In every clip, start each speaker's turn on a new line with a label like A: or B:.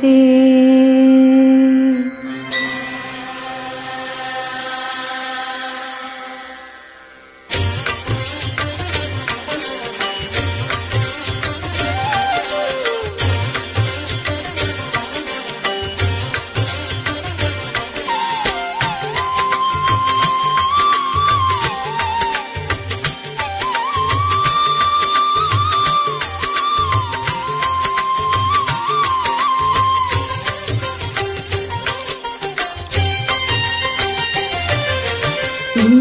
A: ते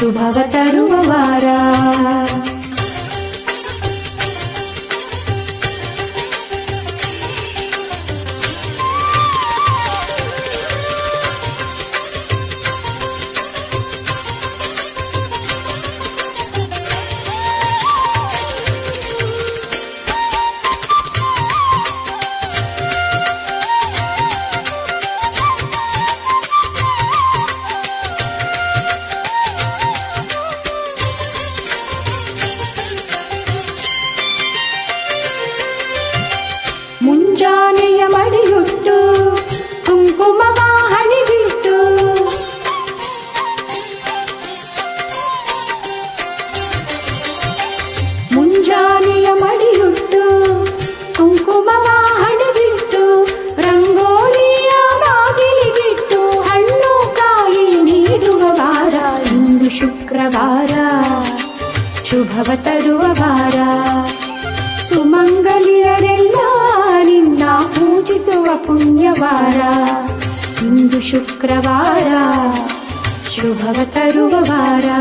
A: ಶುಭವ ತರುವ ಮುಂಜಾನೆಯ ಮಡಿಯುಟ್ಟು, ಕುಂಕುಮವ ಹಣಿಬಿಟ್ಟು. ಮುಂಜಾನೆಯ ಮಡಿಯುಟ್ಟು, ಕುಂಕುಮವ ಹಣಿಬಿಟ್ಟು, ರಂಗೋಲಿಯ ಬಾಗಿಲಿಗಿಟ್ಟು, ಹಣ್ಣು ಕಾಯಿ ನೀಡುವ ವಾರ, ಇಂದು ಶುಕ್ರವಾರ, ಶುಭವ ತರುವ ವಾರ. शुक्रवारा। शुभवतरुववारा।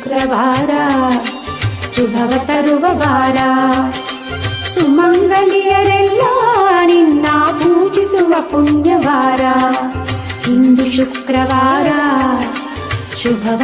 A: ಇಂದು ಶುಕ್ರವಾರ ಶುಭವ ತರುವ ವಾರ ಸುಮಂಗಲಿಯರೆಲ್ಲ ನಿನ್ನ ಪೂಜಿಸುವ ಪುಣ್ಯವಾರ ಇಂದು ಶುಕ್ರವಾರ ಶುಭವ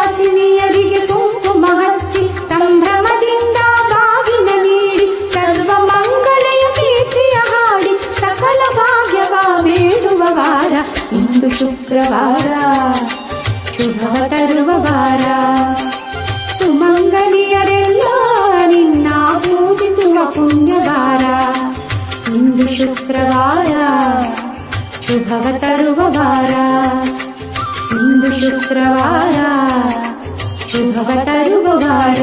A: ಸುವಾಸಿನಿಯರಿಗೆ ಕುಂಕುಮ ಹಚ್ಚಿ ಸಂಭ್ರಮದಿಂದ ಬಾಗಿಲ ನೀಡಿ ಸರ್ವ ಮಂಗಳೆಯ ಕೀರ್ತಿಯ ಹಾಡಿ ಸಕಲ ಭಾಗ್ಯವ ಬೇಡುವ ವಾರ ಇಂದು ಶುಕ್ರವಾರ ಶುಭವ ತರುವ ವಾರ ಸುಮಂಗಲಿಯರೆಲ್ಲ ನಿನ್ನ ಪೂಜಿಸುವ ಪುಣ್ಯವಾರ ಇಂದು ಶುಕ್ರವಾರ ಶುಭವ ತರುವ ವಾರ ಇಂದು ಇಂದು ಶುಕ್ರವಾರ ಶುಭವ ತರುವ ವಾರ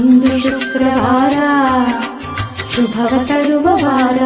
A: ಇಂದು ಶುಕ್ರವಾರ ಶುಭವ ತರುವ ವಾರ